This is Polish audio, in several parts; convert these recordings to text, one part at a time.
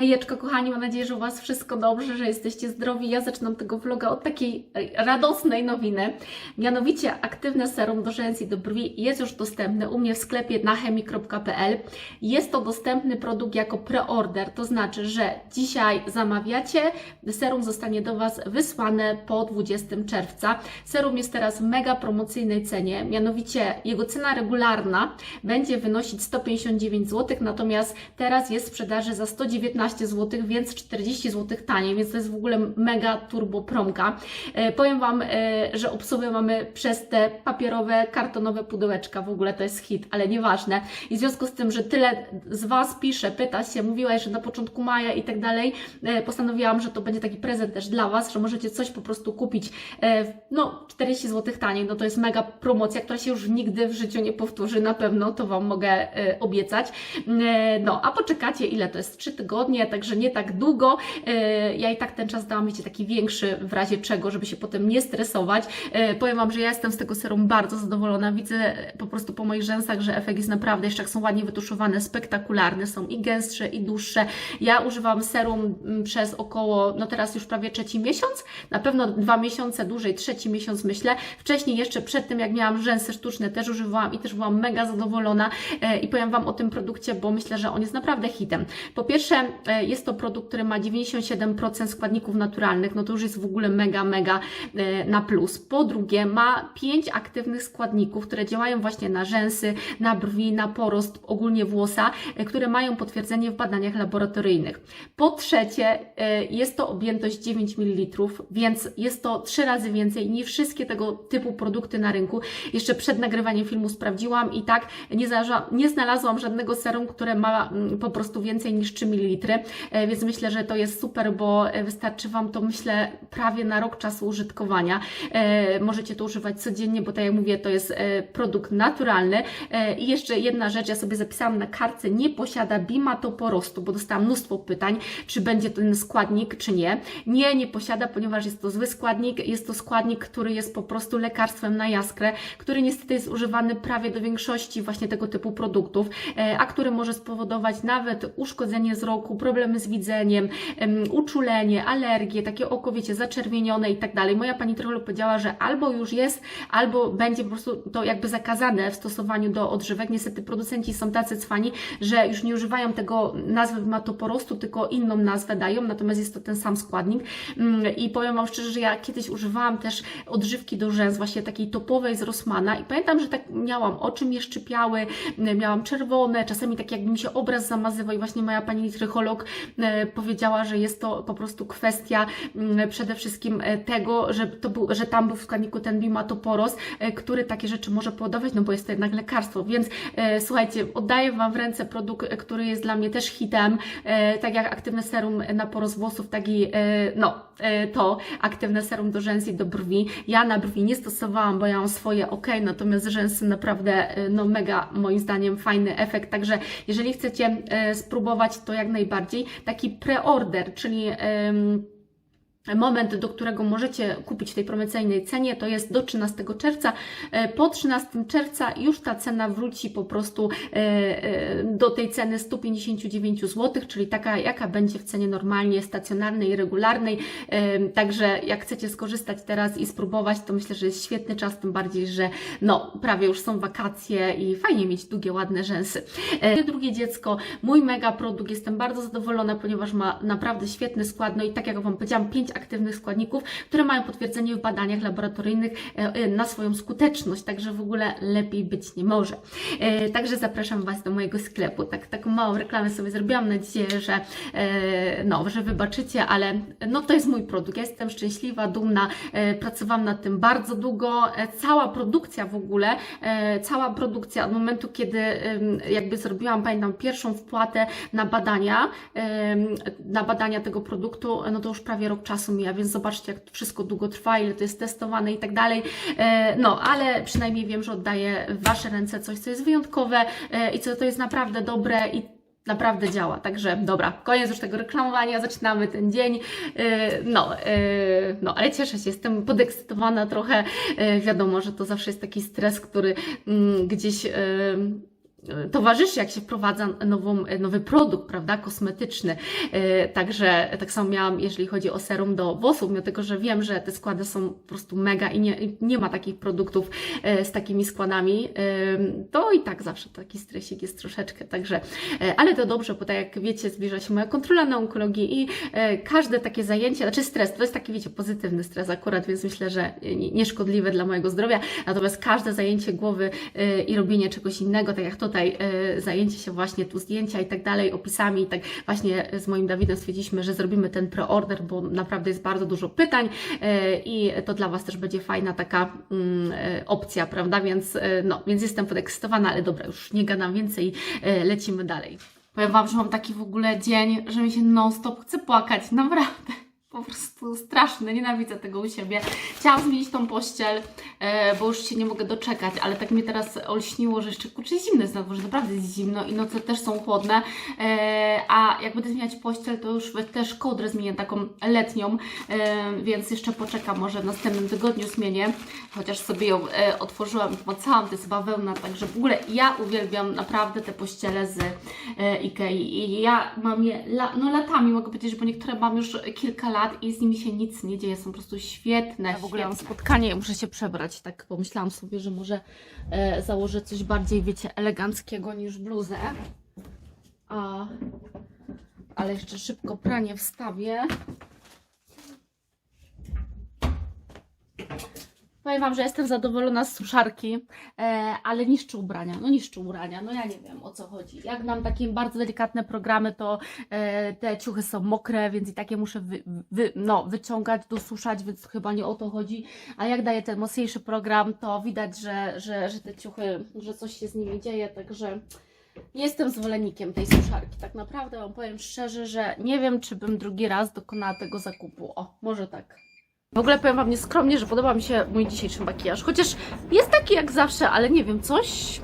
Hejeczko, kochani, mam nadzieję, że u Was wszystko dobrze, że jesteście zdrowi. Ja zaczynam tego vloga od takiej e, radosnej nowiny. Mianowicie aktywne serum do rzęs i do brwi jest już dostępne u mnie w sklepie na chemii.pl. Jest to dostępny produkt jako preorder, to znaczy, że dzisiaj zamawiacie, serum zostanie do Was wysłane po 20 czerwca. Serum jest teraz w mega promocyjnej cenie, mianowicie jego cena regularna będzie wynosić 159 zł, natomiast teraz jest w sprzedaży za 119 zł, więc 40 zł taniej, więc to jest w ogóle mega turbo promka. E, powiem Wam, e, że obsługę mamy przez te papierowe, kartonowe pudełeczka, w ogóle to jest hit, ale nieważne. I w związku z tym, że tyle z Was pisze, pyta się, mówiłaś, że na początku maja i tak dalej, e, postanowiłam, że to będzie taki prezent też dla Was, że możecie coś po prostu kupić, no 40 zł taniej, no to jest mega promocja, która się już nigdy w życiu nie powtórzy, na pewno to Wam mogę obiecać. No, a poczekacie, ile to jest? 3 tygodnie, także nie tak długo. E, Ja i tak ten czas dałam, wiecie, taki większy w razie czego, żeby się potem nie stresować. E, Powiem Wam, że ja jestem z tego serum bardzo zadowolona. Widzę po prostu po moich rzęsach, że efekt jest naprawdę, jeszcze jak są ładnie wytuszowane, spektakularne, są i gęstsze, i dłuższe. Ja używam serum mm, przez około, no teraz już prawie trzeci miesiąc, na pewno dwa miesiące dłużej, trzeci miesiąc myślę. Wcześniej jeszcze przed tym, jak miałam rzęsy sztuczne, też używałam i też byłam mega zadowolona e, i powiem Wam o tym produkcie, bo myślę, że on jest naprawdę hitem. Po pierwsze, jest to produkt, który ma 97% składników naturalnych, no to już jest w ogóle mega, mega e, na plus. Po drugie, ma 5 aktywnych składników, które działają właśnie na rzęsy, na brwi, na porost, ogólnie włosa, e, które mają potwierdzenie w badaniach laboratoryjnych. Po trzecie, e, jest to objętość 9 ml, więc jest to 3 razy więcej niż wszystkie tego typu produkty na rynku. Jeszcze przed nagrywaniem filmu sprawdziłam i tak nie, znalazłam, nie znalazłam żadnego serum, które ma mm, po prostu więcej niż 3 ml, e, więc myślę, że to jest super, bo e, wystarczy Wam to, myślę, prawie na rok czasu użytkowania. E, Możecie to używać codziennie, bo tak jak mówię, to jest produkt naturalny. I jeszcze jedna rzecz, ja sobie zapisałam na kartce, nie posiada bimatoporostu, bo dostałam mnóstwo pytań, czy będzie ten składnik, czy nie. Nie, nie posiada, ponieważ jest to zły składnik, jest to składnik, który jest po prostu lekarstwem na jaskrę, który niestety jest używany prawie do większości właśnie tego typu produktów, a który może spowodować nawet uszkodzenie wzroku, problemy z widzeniem, em, uczulenie, alergie, takie oko, wiecie, zaczerwienione i tak dalej. Moja pani trochę powiedziała, że albo już jest, albo będzie po prostu to jakby zakazane w stosowaniu do odżywek. Niestety producenci są tacy cwani, że już nie używają tego nazwy matoporostu, tylko inną nazwę dają, natomiast jest to ten sam składnik. Mm, I powiem Wam szczerze, że ja kiedyś używałam też odżywki do rzęs, właśnie takiej topowej z Rossmana i pamiętam, że tak miałam, oczy mnie szczypiały, miałam czerwone, czasami tak jakby mi się obraz zamazywał i właśnie moja pani trycholog e, powiedziała, że jest to po prostu kwestia mm, przede wszystkim e, tego, że, to był, że tam był w składniku ten bimatoporos, e, który takie rzeczy może powodować, no bo jest to jednak lekarstwo, więc słuchajcie, oddaję Wam w ręce produkt, który jest dla mnie też hitem, tak jak aktywne serum na porost włosów, tak i e, no, to aktywne serum do rzęs i do brwi. Ja na brwi nie stosowałam, bo ja mam swoje ok, natomiast rzęsy naprawdę, e, no mega moim zdaniem fajny efekt, także jeżeli chcecie e, spróbować, to jak najbardziej. Taki preorder, czyli Moment, do którego możecie kupić w tej promocyjnej cenie, to jest do 13 czerwca. E, Po 13 czerwca już ta cena wróci po prostu e, e, do tej ceny 159 zł, czyli taka, jaka będzie w cenie normalnie stacjonarnej, regularnej. E, Także jak chcecie skorzystać teraz i spróbować, to myślę, że jest świetny czas, tym bardziej, że no, prawie już są wakacje i fajnie mieć długie, ładne rzęsy. Drugie dziecko, mój mega produkt, jestem bardzo zadowolona, ponieważ ma naprawdę świetny skład, no i tak jak Wam powiedziałam, aktywnych składników, które mają potwierdzenie w badaniach laboratoryjnych e, e, na swoją skuteczność, także w ogóle lepiej być nie może. E, Także zapraszam Was do mojego sklepu. Tak, taką małą reklamę sobie zrobiłam, mam nadzieję, że, no, że wybaczycie, ale no, to jest mój produkt. Jestem szczęśliwa, dumna, pracowałam nad tym bardzo długo. Cała produkcja w ogóle, cała produkcja od momentu, kiedy jakby zrobiłam, pamiętam, pierwszą wpłatę na badania, na badania tego produktu, no to już prawie rok czasu mija, więc zobaczcie, jak to wszystko długo trwa, ile to jest testowane i tak dalej. E, No, ale przynajmniej wiem, że oddaję w Wasze ręce coś, co jest wyjątkowe e, i co to jest naprawdę dobre i naprawdę działa. Także dobra, koniec już tego reklamowania, zaczynamy ten dzień. E, No, no ale cieszę się, jestem podekscytowana trochę. Wiadomo, że to zawsze jest taki stres, który mm, gdzieś. Towarzyszy, jak się wprowadza nową, nowy produkt, prawda, kosmetyczny. E, Także tak samo miałam, jeżeli chodzi o serum do włosów, mimo tego, że wiem, że te składy są po prostu mega i nie, nie ma takich produktów e, z takimi składami, e, to i tak zawsze taki stresik jest troszeczkę, także, ale to dobrze, bo tak jak wiecie, zbliża się moja kontrola na onkologii i każde takie zajęcie, znaczy stres, to jest taki, wiecie, pozytywny stres akurat, więc myślę, że nie- nieszkodliwe dla mojego zdrowia, natomiast każde zajęcie głowy i robienie czegoś innego, tak jak tutaj e, zajęcie się właśnie tu zdjęcia i tak dalej, opisami i tak właśnie z moim Dawidem stwierdziliśmy, że zrobimy ten preorder, bo naprawdę jest bardzo dużo pytań e, i to dla Was też będzie fajna taka mm, e, opcja, prawda, więc no, więc jestem podekscytowana, ale dobra, już nie gadam więcej, lecimy dalej. Powiem Wam, że mam taki w ogóle dzień, że mi się non-stop chce płakać, naprawdę. Po prostu straszne, nienawidzę tego u siebie. Chciałam zmienić tą pościel, e, bo już się nie mogę doczekać, ale tak mnie teraz olśniło, że jeszcze kurczę zimno jest na dworze, naprawdę jest zimno i noce też są chłodne, e, a jak będę zmieniać pościel, to już też kołdrę zmienię taką letnią, e, więc jeszcze poczekam, może w następnym tygodniu zmienię, chociaż sobie ją otworzyłam i pomacałam, to jest bawełna, także w ogóle ja uwielbiam naprawdę te pościele z Ikei i ja mam je no latami, mogę powiedzieć, bo niektóre mam już kilka lat i z nimi się nic nie dzieje, są po prostu świetne. Ja w ogóle mam spotkanie, muszę się przebrać, tak pomyślałam sobie, że może e, założę coś bardziej, wiecie, eleganckiego niż bluzę. A, ale jeszcze szybko pranie wstawię. Powiem Wam, że jestem zadowolona z suszarki, e, ale niszczy ubrania. No niszczy ubrania, no ja nie wiem o co chodzi. Jak mam takie bardzo delikatne programy, to e, te ciuchy są mokre, więc i takie muszę wy, wy, no, wyciągać, dosuszać, więc chyba nie o to chodzi. A jak daję ten mocniejszy program, to widać, że, że, że te ciuchy, że coś się z nimi dzieje, także nie jestem zwolennikiem tej suszarki. Tak naprawdę Wam powiem szczerze, że nie wiem, czy bym drugi raz dokonała tego zakupu. O, może tak. W ogóle powiem Wam nieskromnie, że podoba mi się mój dzisiejszy makijaż. Chociaż jest taki jak zawsze, ale nie wiem, coś.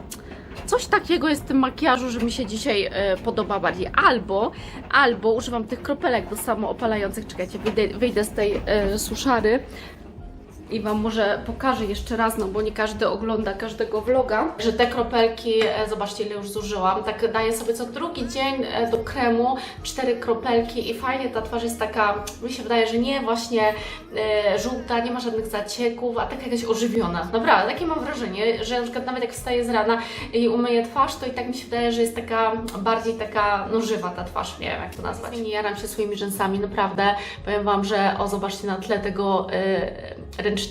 Coś takiego jest w tym makijażu, że mi się dzisiaj e, podoba bardziej. Albo, albo używam tych kropelek do samoopalających. Czekajcie, wyjdę, wyjdę z tej e, suszary i Wam może pokażę jeszcze raz, no bo nie każdy ogląda każdego vloga, że te kropelki, e, zobaczcie ile już zużyłam, tak daję sobie co drugi dzień e, do kremu cztery kropelki i fajnie ta twarz jest taka, mi się wydaje, że nie właśnie e, żółta, nie ma żadnych zacieków, a taka jakaś ożywiona. Naprawdę, takie mam wrażenie, że na przykład nawet jak wstaję z rana i umyję twarz, to i tak mi się wydaje, że jest taka bardziej taka no żywa ta twarz, nie wiem jak to nazwać. Nie jaram się swoimi rzęsami, naprawdę. Powiem Wam, że o zobaczcie na tle tego e, ręcznika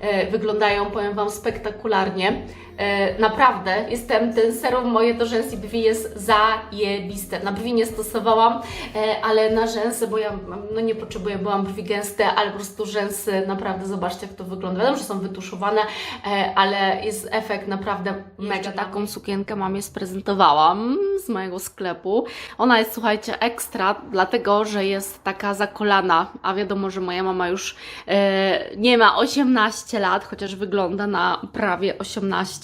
e, wyglądają, powiem Wam, spektakularnie. E, naprawdę, jestem, ten serum moje do rzęs i brwi jest zajebiste. Na brwi nie stosowałam, e, ale na rzęsy, bo ja mam- no nie potrzebuję, bo mam brwi gęste, ale po prostu rzęsy, naprawdę zobaczcie jak to wygląda. Wiadomo, że są wytuszowane, e, ale jest efekt naprawdę mega. Taką sukienkę mamie sprezentowałam z mojego sklepu. Ona jest, słuchajcie, ekstra, dlatego, że jest taka zakolana, a wiadomo, że moja mama już nie ma 18 lat, chociaż wygląda na prawie 18,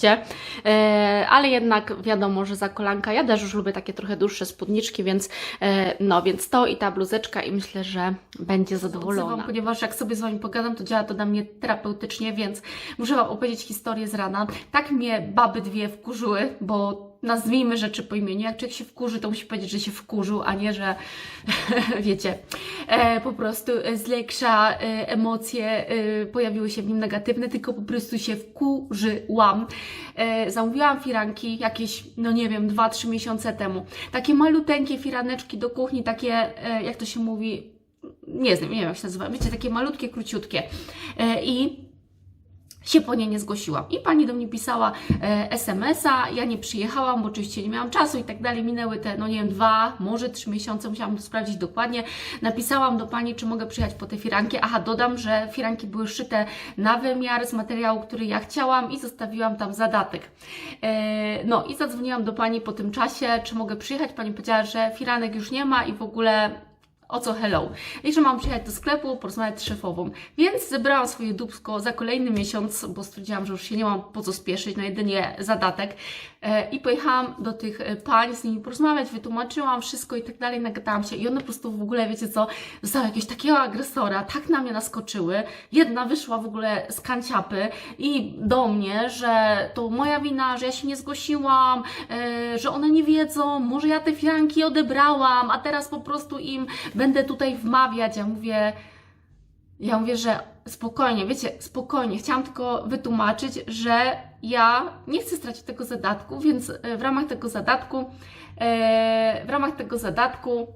e, ale jednak wiadomo, że zakolanka, ja też już lubię takie trochę dłuższe spódniczki, więc e, no, więc to i ta bluzeczka i myślę, że będzie zadowolona. Ponieważ jak sobie z Wami pogadam, to działa to dla mnie terapeutycznie, więc muszę Wam opowiedzieć historię z rana. Tak mnie baby dwie wkurzyły, bo nazwijmy rzeczy po imieniu. Jak człowiek się wkurzy, to musi powiedzieć, że się wkurzył, a nie, że wiecie, e, po prostu z leksia e, emocje e, pojawiły się w nim negatywne, tylko po prostu się wkurzyłam. E, zamówiłam firanki jakieś, no nie wiem, 2-3 miesiące temu. Takie maluteńkie firaneczki do kuchni, takie, e, jak to się mówi, nie znam, nie wiem jak się nazywa, wiecie, takie malutkie, króciutkie. E, I się po nie nie zgłosiłam. I pani do mnie pisała e, SMS-a, ja nie przyjechałam, bo oczywiście nie miałam czasu i tak dalej. Minęły te, no nie wiem, dwa, może trzy miesiące, musiałam sprawdzić dokładnie. Napisałam do pani, czy mogę przyjechać po te firanki. Aha, dodam, że firanki były szyte na wymiar z materiału, który ja chciałam i zostawiłam tam zadatek. E, no i zadzwoniłam do pani po tym czasie, czy mogę przyjechać. Pani powiedziała, że firanek już nie ma i w ogóle o co hello. I że mam przyjechać do sklepu, porozmawiać z szefową. Więc zebrałam swoje dubsko za kolejny miesiąc, bo stwierdziłam, że już się nie mam po co spieszyć, no jedynie zadatek. E, I pojechałam do tych e, pań, z nimi porozmawiać, wytłumaczyłam wszystko i tak dalej, nagadałam się. I one po prostu w ogóle, wiecie co, dostały jakiegoś takiego agresora, tak na mnie naskoczyły. Jedna wyszła w ogóle z kanciapy i do mnie, że to moja wina, że ja się nie zgłosiłam, e, że one nie wiedzą, może ja te firanki odebrałam, a teraz po prostu im będę tutaj wmawiać. Ja mówię, ja mówię, że spokojnie, wiecie, spokojnie. Chciałam tylko wytłumaczyć, że ja nie chcę stracić tego zadatku, więc e, w ramach tego zadatku, e, w ramach tego zadatku,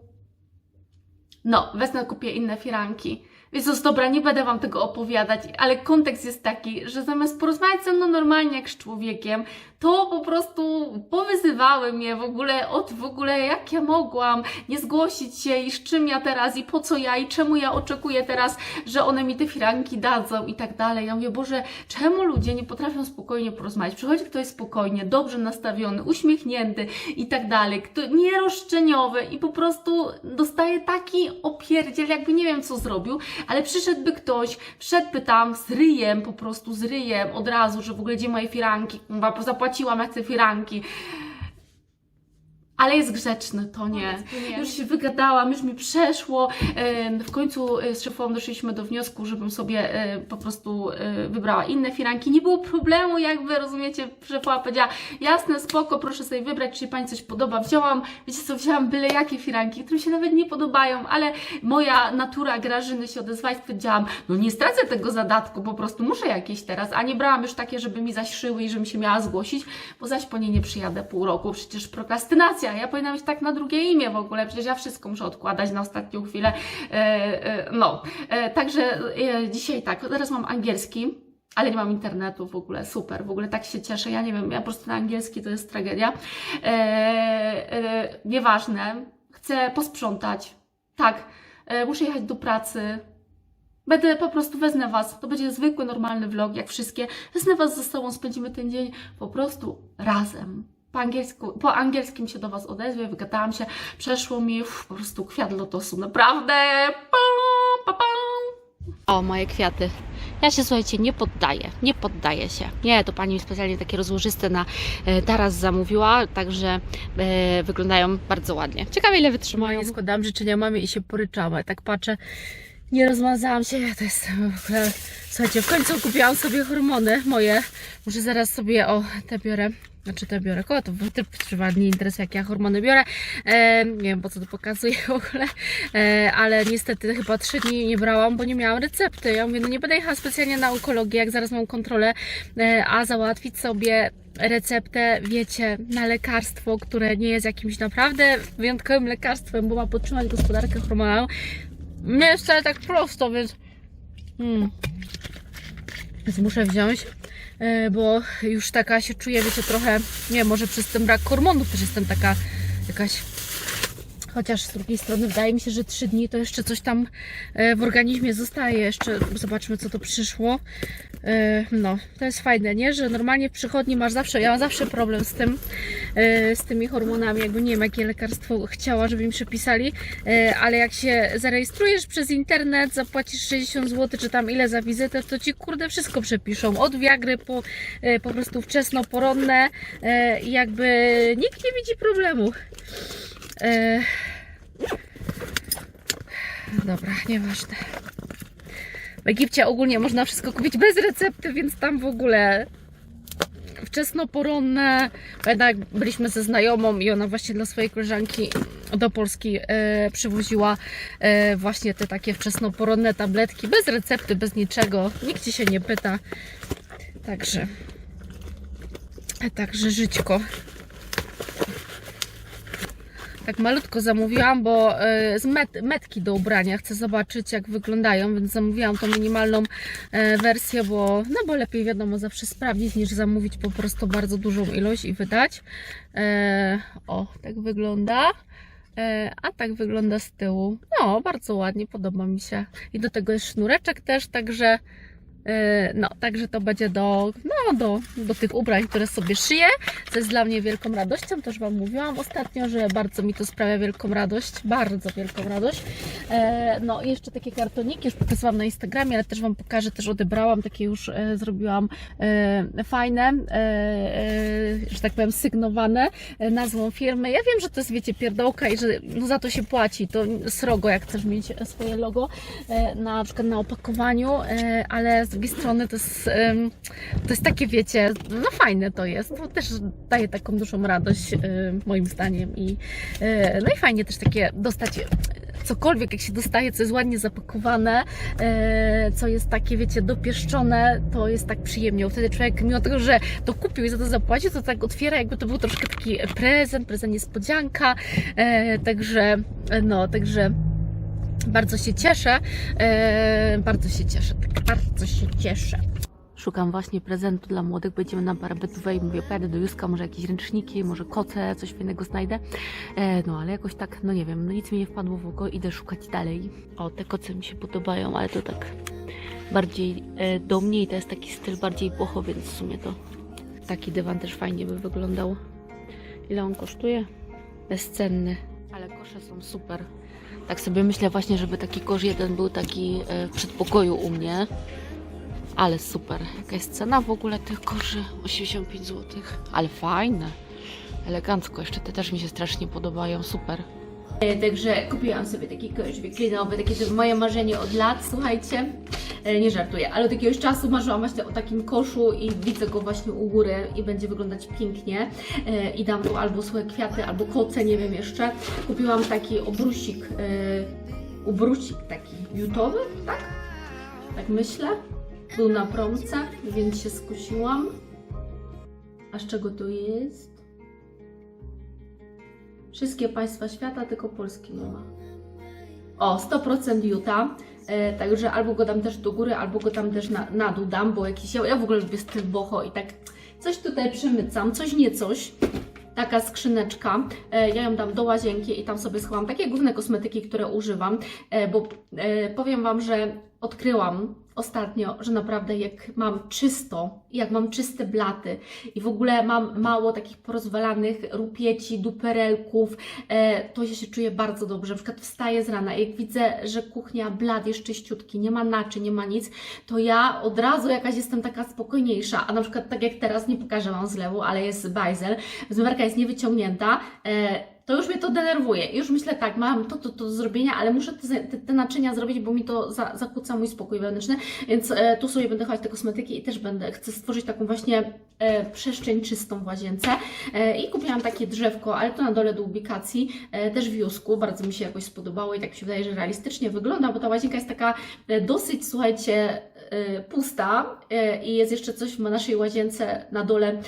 no, wezmę, kupię inne firanki. Jest dobra, nie będę Wam tego opowiadać, ale kontekst jest taki, że zamiast porozmawiać ze mną normalnie jak z człowiekiem, to po prostu powyzywały mnie w ogóle od w ogóle jak ja mogłam nie zgłosić się i z czym ja teraz i po co ja i czemu ja oczekuję teraz, że one mi te firanki dadzą i tak dalej. Ja mówię, Boże, czemu ludzie nie potrafią spokojnie porozmawiać? Przychodzi ktoś spokojnie, dobrze nastawiony, uśmiechnięty i tak dalej, kto nieroszczeniowy i po prostu dostaje taki opierdziel, jakby nie wiem co zrobił, ale przyszedłby ktoś, wszedłby tam z ryjem, po prostu z ryjem od razu, że w ogóle gdzie moje firanki, kurwa, zapłaciłam, ja chcę firanki. Ale jest grzeczny, to nie. Już się wygadałam, już mi przeszło. W końcu e, z szefową doszliśmy do wniosku, żebym sobie e, po prostu e, wybrała inne firanki. Nie było problemu, jakby rozumiecie, szefowa powiedziała, jasne, spoko, proszę sobie wybrać, czy się Pani coś podoba. Wzięłam, wiecie co, wzięłam byle jakie firanki, które się nawet nie podobają, ale moja natura Grażyny się odezwała i stwierdziłam, no nie stracę tego zadatku, po prostu muszę jakieś teraz, a nie brałam już takie, żeby mi zaś szyły i żebym się miała zgłosić, bo zaś po nie nie przyjadę pół roku, przecież prokrastynacja, ja powinnam mieć tak na drugie imię w ogóle, przecież ja wszystko muszę odkładać na ostatnią chwilę, e, e, no, e, także dzisiaj tak, teraz mam angielski, ale nie mam internetu w ogóle, super, w ogóle tak się cieszę, ja nie wiem, ja po prostu na angielski to jest tragedia, e, e, nieważne, chcę posprzątać, tak, e, muszę jechać do pracy, Będę po prostu wezmę Was. To będzie zwykły, normalny vlog, jak wszystkie. Wezmę Was ze sobą, spędzimy ten dzień po prostu razem. Po, angielsku, po angielskim się do Was odezwę, wygadałam się, przeszło mi uff, po prostu kwiat lotosu, naprawdę. Pa, pa, pa. O, moje kwiaty. Ja się, słuchajcie, nie poddaję, nie poddaję się. Nie, to pani mi specjalnie takie rozłożyste na e, taras zamówiła, także e, wyglądają bardzo ładnie. Ciekawe, ile wytrzymają. Składałam życzenia mamie i się poryczałam, tak patrzę, nie rozmazałam się, ja to jestem w ogóle... Słuchajcie, w końcu kupiłam sobie hormony moje. Może zaraz sobie, o, te biorę. Znaczy te biorę, koło to tryb prywatnie nie interesuje, jak ja hormony biorę. E, nie wiem po co to pokazuję w ogóle, e, ale niestety chyba trzy dni nie brałam, bo nie miałam recepty. Ja mówię, no nie będę jechała specjalnie na onkologię, jak zaraz mam kontrolę, e, a załatwić sobie receptę, wiecie, na lekarstwo, które nie jest jakimś naprawdę wyjątkowym lekarstwem, bo ma podtrzymać gospodarkę hormonalną. Nie jest wcale tak prosto, więc. Hmm. Więc muszę wziąć, e, bo już taka się czuję, wiecie, trochę. Nie, może przez ten brak hormonów też jestem taka jakaś. Chociaż z drugiej strony wydaje mi się, że trzy dni to jeszcze coś tam e, w organizmie zostaje. Jeszcze zobaczmy, co to przyszło. E, No, to jest fajne, nie? Że normalnie w przychodni masz zawsze, ja mam zawsze problem z tym, e, z tymi hormonami, jakby nie wiem, jakie lekarstwo chciała, żeby mi przepisali, ale jak się zarejestrujesz przez internet, zapłacisz 60 zł, czy tam ile za wizytę, to ci kurde wszystko przepiszą. Od wiagry po, po prostu wczesnoporonne jakby nikt nie widzi problemu. E, Dobra, nieważne. W Egipcie ogólnie można wszystko kupić bez recepty, więc tam w ogóle wczesnoporonne. Jak byliśmy ze znajomą i ona właśnie dla swojej koleżanki do Polski e, przywoziła e, właśnie te takie wczesnoporonne tabletki bez recepty, bez niczego. Nikt ci się nie pyta. Także. Także żyćko. Tak malutko zamówiłam, bo e, z met, metki do ubrania chcę zobaczyć jak wyglądają, więc zamówiłam tą minimalną e, wersję, bo no bo lepiej wiadomo zawsze sprawdzić niż zamówić po prostu bardzo dużą ilość i wydać. E, o, tak wygląda. A tak wygląda z tyłu. No, bardzo ładnie, podoba mi się. I do tego jest sznureczek też, także no, także to będzie do, no, do, do tych ubrań, które sobie szyję, co jest dla mnie wielką radością. Też Wam mówiłam ostatnio, że bardzo mi to sprawia wielką radość, bardzo wielką radość. E, no jeszcze takie kartoniki, już pokazałam na Instagramie, ale też Wam pokażę, też odebrałam, takie już e, zrobiłam e, fajne, e, e, że tak powiem sygnowane e, nazwą firmy. Ja wiem, że to jest, wiecie, pierdołka i że no, za to się płaci, to srogo, jak chcesz mieć swoje logo e, na przykład na opakowaniu, e, ale z drugiej strony to jest, to jest takie, wiecie, no fajne to jest, to też daje taką dużą radość moim zdaniem i e, no i fajnie też takie dostać cokolwiek, jak się dostaje, co jest ładnie zapakowane, e, co jest takie, wiecie, dopieszczone, to jest tak przyjemnie. Wtedy człowiek, mimo tego, że to kupił i za to zapłacił, to tak otwiera, jakby to był troszkę taki prezent, prezent niespodzianka, e, także, no, także bardzo się cieszę, e, bardzo się cieszę, tak bardzo się cieszę. Szukam właśnie prezentu dla młodych, będziemy na barbetówę i mówię, pojadę do Józka, może jakieś ręczniki, może koce, coś fajnego znajdę. E, no ale jakoś tak, no nie wiem, no nic mi nie wpadło w oko, idę szukać dalej. O, te koce mi się podobają, ale to tak bardziej e, do mnie i to jest taki styl bardziej boho, więc w sumie to taki dywan też fajnie by wyglądał. Ile on kosztuje? Bezcenny, ale kosze są super. Tak sobie myślę właśnie, żeby taki kosz jeden był taki e, w przedpokoju u mnie. Ale super. Jaka jest cena w ogóle tych koszy? 85 zł. Ale fajne. Elegancko. Jeszcze te też mi się strasznie podobają. Super. E, Także kupiłam sobie taki kosz wiklinowy, takie to moje marzenie od lat, słuchajcie. E, Nie żartuję, ale od jakiegoś czasu marzyłam właśnie o takim koszu i widzę go właśnie u góry i będzie wyglądać pięknie. E, I dam tu albo suche kwiaty, albo koce, nie wiem jeszcze. Kupiłam taki obrusik, obrusik taki jutowy, tak? Tak myślę. Był na promce, więc się skusiłam. A z czego to jest? Wszystkie państwa świata, tylko Polski nie ma. O, 100% Utah. E, także albo go dam też do góry, albo go tam też na, na dół dam, bo jakiś. Ja, ja w ogóle lubię styl boho i tak coś tutaj przemycam, coś nie coś. Taka skrzyneczka. E, ja ją dam do łazienki i tam sobie schowam takie główne kosmetyki, które używam, e, bo e, powiem Wam, że odkryłam ostatnio, że naprawdę jak mam czysto, jak mam czyste blaty i w ogóle mam mało takich porozwalanych rupieci, duperelków, e, to ja się czuję bardzo dobrze. Na przykład wstaję z rana i jak widzę, że kuchnia blat jest czyściutki, nie ma naczy, nie ma nic, to ja od razu jakaś jestem taka spokojniejsza. A na przykład tak jak teraz, nie pokażę Wam zlewu, ale jest bajzel, zmywarka jest niewyciągnięta, e, to już mnie to denerwuje. Już myślę tak, mam to, to, to do zrobienia, ale muszę te, te, te naczynia zrobić, bo mi to za, zakłóca mój spokój wewnętrzny, więc e, tu sobie będę chować te kosmetyki i też będę, chcę stworzyć taką właśnie e, przestrzeń czystą w łazience. E, I kupiłam takie drzewko, ale to na dole do ubikacji, e, też w Jusku, bardzo mi się jakoś spodobało i tak mi się wydaje, że realistycznie wygląda, bo ta łazienka jest taka e, dosyć, słuchajcie, e, pusta e, i jest jeszcze coś w naszej łazience na dole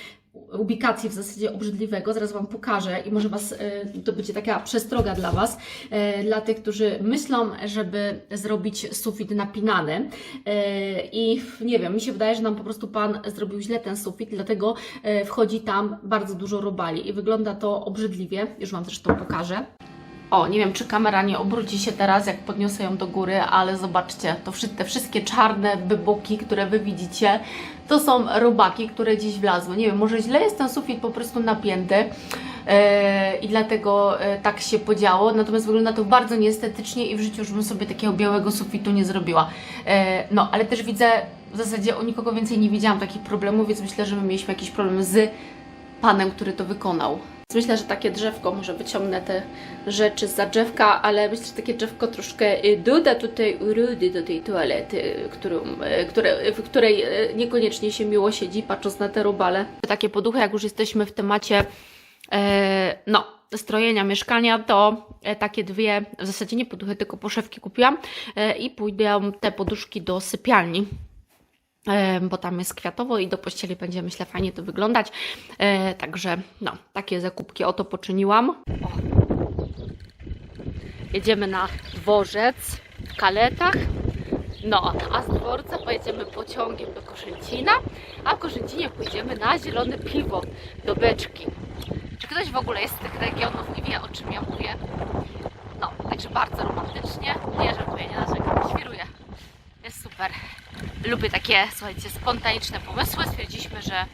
ubikacji w zasadzie obrzydliwego. Zaraz Wam pokażę i może Was, e, to będzie taka przestroga dla Was, e, dla tych, którzy myślą, żeby zrobić sufit napinany. E, I nie wiem, mi się wydaje, że nam po prostu Pan zrobił źle ten sufit, dlatego wchodzi tam bardzo dużo robali i wygląda to obrzydliwie. Już Wam też to pokażę. O, nie wiem, czy kamera nie obróci się teraz, jak podniosę ją do góry, ale zobaczcie, to te wszystkie czarne wyboki, które Wy widzicie, to są robaki, które dziś wlazły. Nie wiem, może źle jest ten sufit po prostu napięty e, i dlatego e, tak się podziało, natomiast wygląda to bardzo nieestetycznie i w życiu już bym sobie takiego białego sufitu nie zrobiła. E, no, ale też widzę, w zasadzie u nikogo więcej nie widziałam takich problemów, więc myślę, że my mieliśmy jakiś problem z panem, który to wykonał. Myślę, że takie drzewko, może wyciągnę te rzeczy za drzewka, ale myślę, że takie drzewko troszkę y, doda tutaj urudy do tej toalety, którą, y, które, w której y, niekoniecznie się miło siedzi, patrząc na te robale. Takie poduchy, jak już jesteśmy w temacie e, no, strojenia mieszkania, to e, takie dwie, w zasadzie nie poduchy, tylko poszewki kupiłam e, i pójdę te poduszki do sypialni bo tam jest kwiatowo i do pościeli będzie, myślę, fajnie to wyglądać. E, także, no, takie zakupki oto poczyniłam. O. Jedziemy na dworzec w Kaletach. No, a z dworca pojedziemy pociągiem do Koszęcina, a w Koszęcinie pójdziemy na zielone piwo do beczki. Czy ktoś w ogóle jest z tych regionów i wie, o czym ja mówię? No, także bardzo romantycznie. Nie żartuję, nie narzekam, świruję. Jest super. Lubię takie, słuchajcie, spontaniczne pomysły. Stwierdziliśmy, że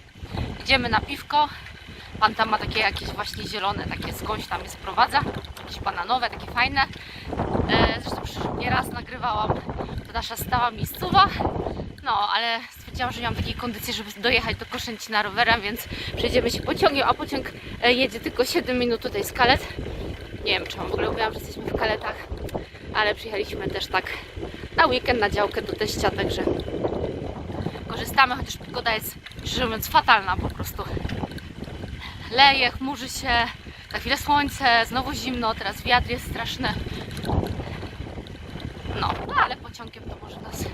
idziemy na piwko. Pan tam ma takie jakieś właśnie zielone, takie skądś tam je sprowadza. Jakieś bananowe, takie fajne. E, zresztą przy raz nagrywałam. To nasza stała miejscowa. No, ale stwierdziłam, że nie mam takiej kondycji, żeby dojechać do Koszęcina rowerem, więc przejdziemy się pociągiem, a pociąg e, jedzie tylko 7 minut tutaj z Kalet. Nie wiem, wam w ogóle mówiłam, że jesteśmy w Kaletach, ale przyjechaliśmy też tak na weekend, na działkę do teścia, także korzystamy, chociaż pogoda jest, szczerze mówiąc, fatalna po prostu. Leje, chmurzy się, za chwilę słońce, znowu zimno, teraz wiatr jest straszny. No, no ale pociągiem to może nas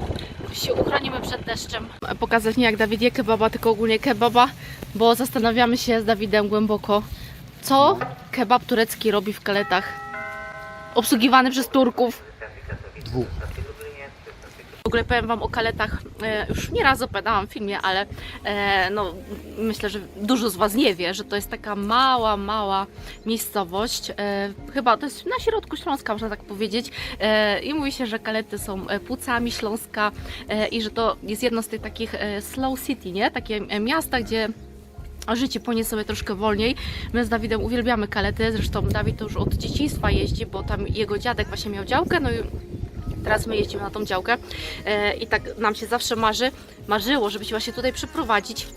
się uchronimy przed deszczem. Pokazać nie jak Dawid je kebaba, tylko ogólnie kebaba, bo zastanawiamy się z Dawidem głęboko, co kebab turecki robi w kaletach. Obsługiwany przez Turków. Dwóch. W ogóle powiem Wam o kaletach, e, już nieraz opowiadałam w filmie, ale e, no, myślę, że dużo z Was nie wie, że to jest taka mała, mała miejscowość. E, chyba to jest na środku Śląska, można tak powiedzieć. I mówi się, że kalety są płucami Śląska i że to jest jedno z tych takich slow city, nie? Takie miasta, gdzie życie płynie sobie troszkę wolniej. My z Dawidem uwielbiamy kalety, zresztą Dawid to już od dzieciństwa jeździ, bo tam jego dziadek właśnie miał działkę, no i teraz my jeździmy na tą działkę e, i tak nam się zawsze marzy, marzyło, żeby się właśnie tutaj przeprowadzić.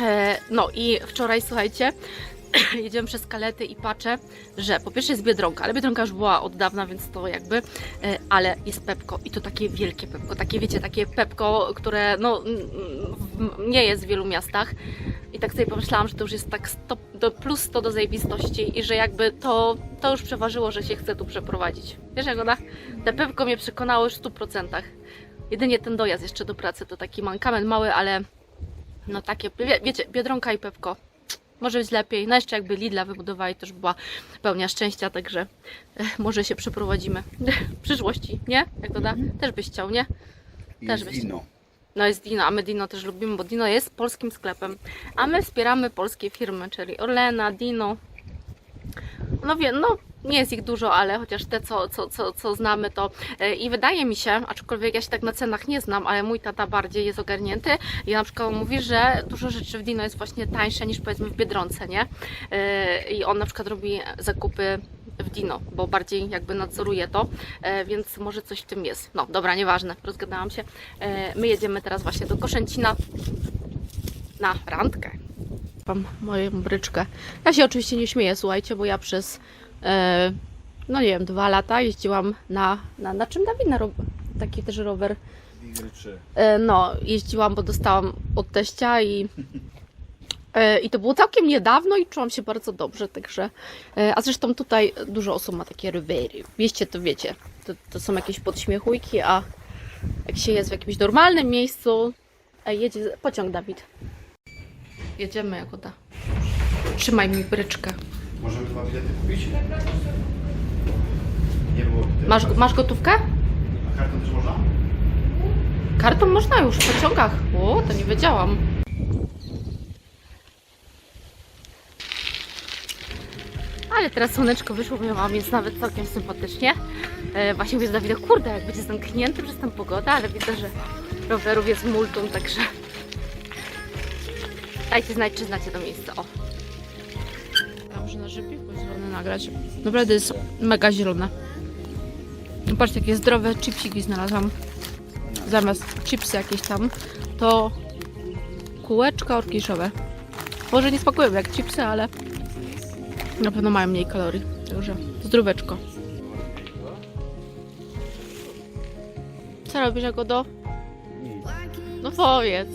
E, no i wczoraj, słuchajcie, jedziemy przez kalety i patrzę, że po pierwsze jest Biedronka, ale Biedronka już była od dawna, więc to jakby, e, ale jest Pepko i to takie wielkie Pepko, takie wiecie, takie Pepko, które no nie jest w wielu miastach i tak sobie pomyślałam, że to już jest tak 100, do plus 100 do zajebistości i że jakby to, to już przeważyło, że się chce tu przeprowadzić. Wiesz Jagoda? Te Pepko mnie przekonało już w 100%. Jedynie ten dojazd jeszcze do pracy to taki mankament mały, ale no takie, wie, wiecie, Biedronka i Pepko. Może być lepiej. No jeszcze jakby Lidla wybudowali, to już była pełnia szczęścia, także e, może się przeprowadzimy w przyszłości, nie? Jak to da? Też byś chciał, nie? Też byś- Dino. No jest Dino, a my Dino też lubimy, bo Dino jest polskim sklepem. A my wspieramy polskie firmy, czyli Orlena, Dino. No wiem, no nie jest ich dużo, ale chociaż te, co, co, co, co znamy, to e, i wydaje mi się, aczkolwiek ja się tak na cenach nie znam, ale mój tata bardziej jest ogarnięty i na przykład mówi, że dużo rzeczy w Dino jest właśnie tańsze niż powiedzmy w Biedronce, nie? E, I on na przykład robi zakupy w Dino, bo bardziej jakby nadzoruje to, e, więc może coś w tym jest. No dobra, nieważne, rozgadałam się. My jedziemy teraz właśnie do Koszęcina na randkę. Mam moją bryczkę. Ja się oczywiście nie śmieję, słuchajcie, bo ja przez no nie wiem, dwa lata jeździłam na, na, na czym Dawid na ro- taki też rower. Wigry 3. E, no, jeździłam, bo dostałam od teścia i e, i to było całkiem niedawno i czułam się bardzo dobrze, także e, a zresztą tutaj dużo osób ma takie rowery. Wieście to wiecie, to, to są jakieś podśmiechujki, a jak się jest w jakimś normalnym miejscu, e, jedzie pociąg Dawid. Jedziemy, Jagoda. Trzymaj mi bryczkę. Możemy dwa bilety kupić? Nie było. Masz, masz gotówkę? A kartą też można? Kartą można już w pociągach. O, to nie wiedziałam. Ale teraz słoneczko wyszło, miałam, więc nawet całkiem sympatycznie. E, właśnie mówię z Dawidem, kurde, jak będzie zamknięty przez tę pogodę, ale widzę, że rowerów jest multum, także dajcie znać, czy znacie to miejsce. O. Dobrze na żywioł zielone nagrać. Naprawdę jest mega zielone. Patrzcie, jakie zdrowe chipsiki znalazłam zamiast chipsy jakieś tam, to kółeczka orkiszowe. Może nie smakują jak chipsy, ale na pewno mają mniej kalorii. Także zdróweczko. Co robisz, Jagodo? No powiedz.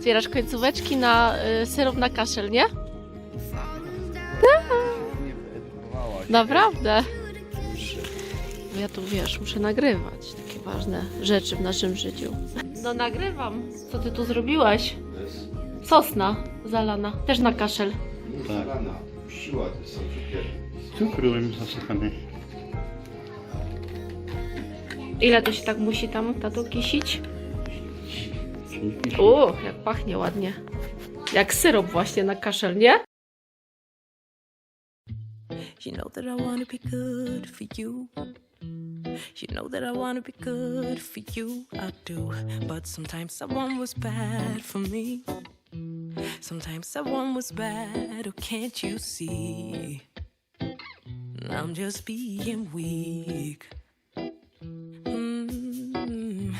Zbierasz końcóweczki na y, syrop na kaszel, nie? Naprawdę. Ja tu wiesz, muszę nagrywać takie ważne rzeczy w naszym życiu. No nagrywam. Co ty tu zrobiłaś? Sosna zalana. Też na kaszel. tak. Puściła, to są cukier. Cukrem zasypany. Ile to się tak musi tam tato kisić? O, jak pachnie ładnie. Jak syrop właśnie na kaszel, nie? You know that I wanna be good for you. You know that I wanna be good for you, I do. But sometimes someone was bad for me. Sometimes someone was bad, or oh, can't you see? I'm just being weak. Mm -hmm.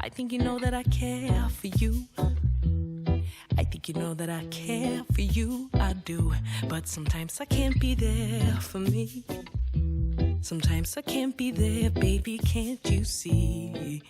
I think you know that I care for you. I think you know that I care for you, I do. But sometimes I can't be there for me. Sometimes I can't be there, baby, can't you see?